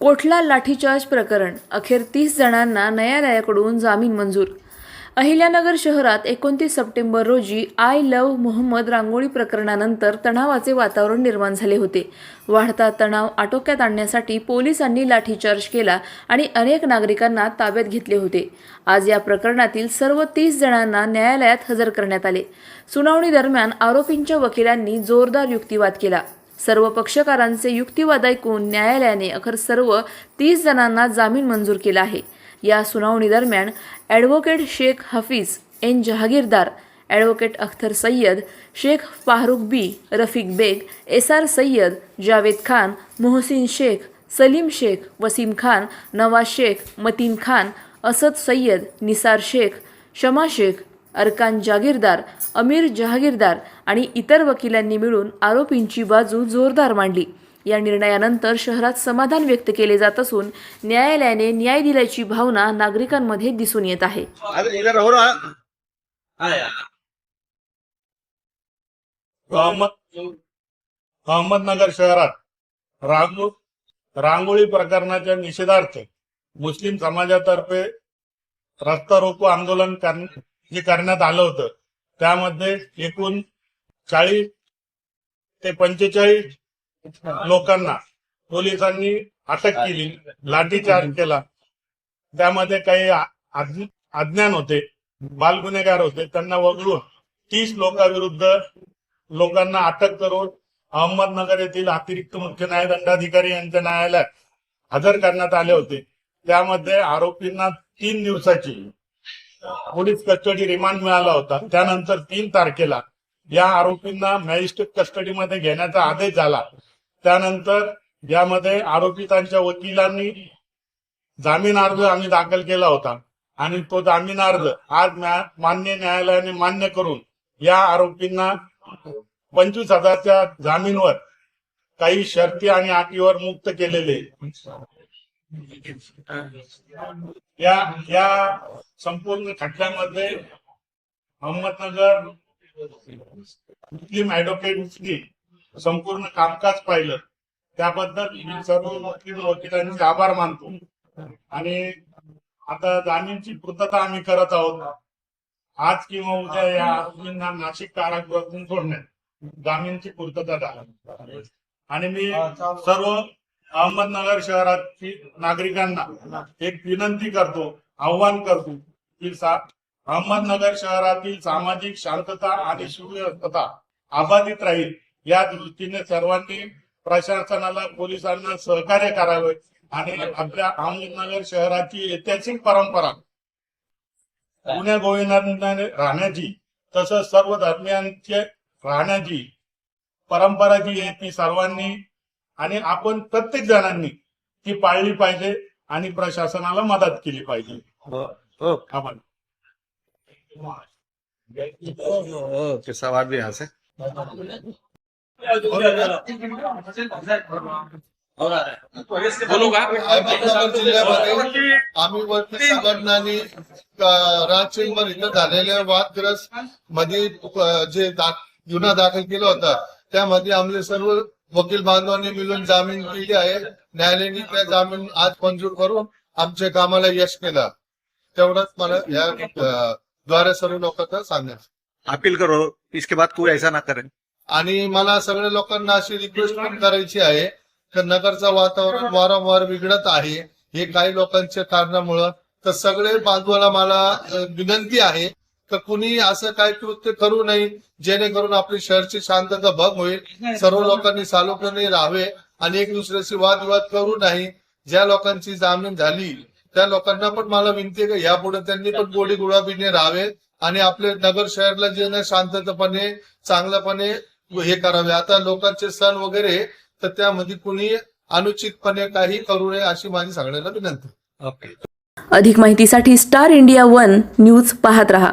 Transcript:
कोठला लाठीचार्ज प्रकरण? अखेर तीस जणांना न्यायालयाकडून जामीन मंजूर. अहिल्यानगर शहरात एकोणतीस सप्टेंबर रोजी आय लव्ह मोहम्मद रांगोळी प्रकरणानंतर तणावाचे वातावरण निर्माण झाले होते. वाढता तणाव आटोक्यात आणण्यासाठी पोलिसांनी लाठीचार्ज केला आणि अनेक नागरिकांना ताब्यात घेतले होते. आज या प्रकरणातील सर्व तीस जणांना न्यायालयात हजर करण्यात आले. सुनावणी दरम्यान आरोपींच्या वकिलांनी जोरदार युक्तिवाद केला. सर्व पक्षकारांचे युक्तिवाद ऐकून न्यायालयाने अखेर सर्व तीस जणांना जामीन मंजूर केला आहे. या सुनावणी दरम्यान advocate Shaikh Hafeez N Jahagirdar advocate Akhtar Sayyed Shaikh Farukh B Rafiq Baig S R Sayyed Javed Khan Mohsin Shaikh Salim Shaikh Wasim Khan Nawaz Shaikh Matin Khan Asad Sayyed Nisar Shaikh Shama Shaikh Arkan Jagirdar Amir Jahagirdar आणि इतर वकिलांनी मिळून आरोपींची बाजू जोरदार मांडली. या निर्णयानंतर शहरात समाधान व्यक्त केले जात असून न्यायालयाने न्याय दिल्याची भावना नागरिकांमध्ये दिसून येत आहे. अहमदनगर शहरात रांगो रांगोळी प्रकरणाच्या निषेधार्थ मुस्लिम समाजातर्फे रस्ता रोको आंदोलन कर- जे करण्यात आलं होतं. त्यामध्ये एकूण चाळीस ते पंचेचाळीस लोकांना पोलिसांनी अटक केली लाठीचार्ज केला. त्यामध्ये काही अज्ञान होते बाल गुन्हेगार होते त्यांना वगळून तीस लोकांविरुद्ध लोकांना अटक करून अहमदनगर येथील अतिरिक्त मुख्य न्यायदंडाधिकारी यांच्या न्यायालयात हजर करण्यात आले होते. त्यामध्ये आरोपींना तीन दिवसाची पोलीस कस्टडी रिमांड मिळाला होता. त्यानंतर तीन तारखेला या आरोपींना मॅजिस्ट्रेट कस्टडीमध्ये घेण्याचा आदेश झाला. त्यानंतर यामध्ये आरोपितांच्या वकिलांनी जामीन अर्ज आम्ही दाखल केला होता. आणि तो जामीन अर्ज आज मान्य न्यायालयाने मान्य करून या आरोपींना पंचवीस हजारच्या जामीनवर काही शर्ती आणि अटीवर मुक्त केलेले या या संपूर्ण खटल्यामध्ये अहमदनगर मुस्लिम ऍडव्होकेट्सनी संपूर्ण कामकाज पाहिलं. त्याबद्दल मी सर्व वकील वकिलांचे आभार मानतो. आणि आता जामीनची पूर्तता आम्ही करत आहोत. आज किंवा उद्या या आरोपींना नाशिक कारागृहातून सोडण्यात जामीनची पूर्तता झाली. आणि मी सर्व अहमदनगर शहरातील नागरिकांना एक विनंती करतो आव्हान करतो की अहमदनगर शहरातील सामाजिक शांतता आणि सुव्यवस्था अबाधित राहील. या दृष्टीने सर्वांनी प्रशासनाला पोलिसांना सहकार्य करावे आणि आपल्या अहमदनगर शहराची ऐतिहासिक परंपरा गुन्ह्या गोविंदाने राहण्याची तसंच सर्व धर्मियांचे राहण्याची परंपरा जी आहे ती सर्वांनी आणि आपण प्रत्येक जणांनी ती पाळली पाहिजे आणि प्रशासनाला मदत केली पाहिजे. आपण ओके सवाल भी यहाँ से. बोलू का अहमदनगर जिल्ह्यामध्ये आम्ही वरती संघटनांनी राजचेंबर इथं झालेल्या वादग्रस्त मध्ये जे गुन्हा दाखल केला होता त्यामध्ये आमचे सर्व वकील बांधवांनी मिळून जामीन केली आहे. न्यायालयाने त्या जामीन आज मंजूर करून आमच्या कामाला यश केलं. तेवढंच मला या द्वारे सर्व लोकांना सांगायचं अपील करो इसके बाद कोई ऐसा ना करे. आणि मला सगळ्या लोकांना अशी रिक्वेस्ट पण करायची आहे तर नगरचं वातावरण वारंवार बिघडत आहे हे काही लोकांच्या कारणामुळं. तर सगळे बांधवाला मला विनंती आहे तर कुणी असं काय कृत्य करू नये जेणेकरून आपली शहरची शांतता भंग होईल. सर्व लोकांनी सालोपणे राहावे आणि एक दुसऱ्याशी वादविवाद करू नाही. ज्या लोकांची जामीन झाली त्या लोकांना पण मला विनंती आहे की यापुढे त्यांनी पण गोडी गुळाबीने राहावे आणि आपले नगर शहरला जे ना शांततापणे चांगल्यापणे हे करावे. आता लोकांचे सण वगैरे तर त्यामध्ये कुणी अनुचितपणे काही करू नये अशी माझी सांगण्याला विनंती ओके अधिक माहितीसाठी स्टार इंडिया वन न्यूज पाहत रहा.